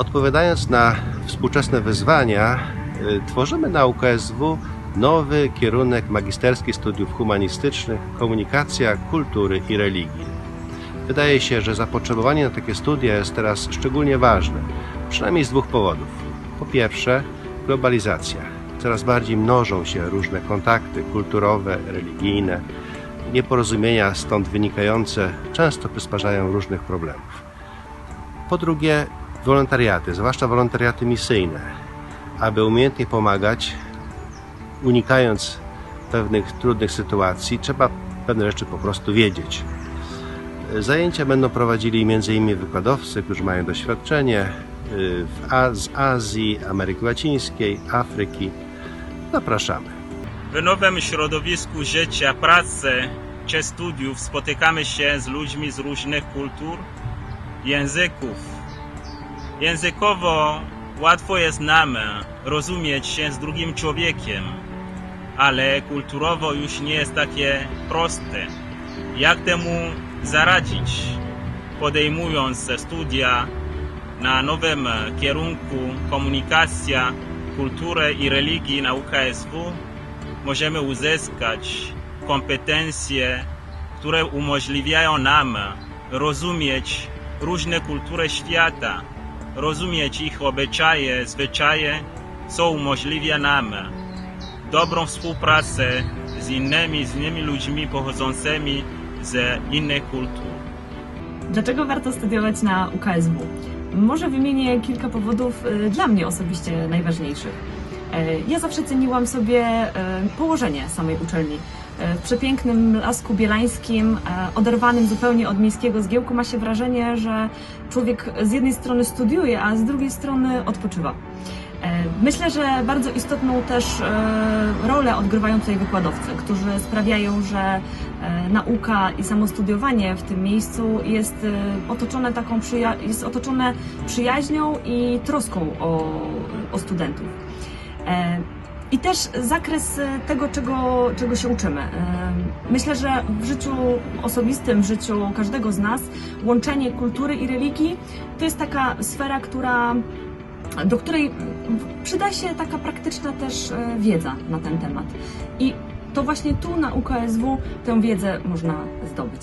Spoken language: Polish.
Odpowiadając na współczesne wyzwania, y, tworzymy na UKSW nowy kierunek magisterski studiów humanistycznych Komunikacja, Kultury i Religii. Wydaje się, że zapotrzebowanie na takie studia jest teraz szczególnie ważne, przynajmniej z dwóch powodów. Po pierwsze, globalizacja. Coraz bardziej mnożą się różne kontakty kulturowe, religijne. Nieporozumienia stąd wynikające często przysparzają różnych problemów. Po drugie, wolontariaty, zwłaszcza wolontariaty misyjne, aby umiejętnie pomagać, unikając pewnych trudnych sytuacji, trzeba pewne rzeczy po prostu wiedzieć. Zajęcia będą prowadzili m.in. wykładowcy, którzy mają doświadczenie y, z Azji, Ameryki Łacińskiej, Afryki. Zapraszamy. W nowym środowisku życia, pracy czy studiów spotykamy się z ludźmi z różnych kultur, języków. Językowo łatwo jest nam rozumieć się z drugim człowiekiem, ale kulturowo już nie jest takie proste. Jak temu zaradzić? Podejmując studia na nowym kierunku komunikacja, kultury i religii na UKSW, możemy uzyskać kompetencje, które umożliwiają nam rozumieć różne kultury świata, rozumieć ich obyczaje, zwyczaje, co umożliwia nam dobrą współpracę z innymi, z innymi ludźmi pochodzącymi z innych kultur. Dlaczego warto studiować na UKSW? Może wymienię kilka powodów y, dla mnie osobiście najważniejszych. E, Ja zawsze ceniłam sobie e, położenie samej uczelni. E, W przepięknym Lasku Bielańskim, e, oderwanym zupełnie od miejskiego zgiełku, ma się wrażenie, że człowiek z jednej strony studiuje, a z drugiej strony odpoczywa. E, Myślę, że bardzo istotną też rolę odgrywają tutaj wykładowcy, którzy sprawiają, że nauka i samo studiowanie w tym miejscu jest otoczone taką przyja- jest otoczone przyjaźnią i troską o, o studentów. I też zakres e, tego, czego, czego się uczymy. E, Myślę, że w życiu osobistym, w życiu każdego z nas, łączenie kultury i religii to jest taka sfera, która do której przyda się taka praktyczna też e, wiedza na ten temat. I to właśnie tu na UKSW tę wiedzę można zdobyć.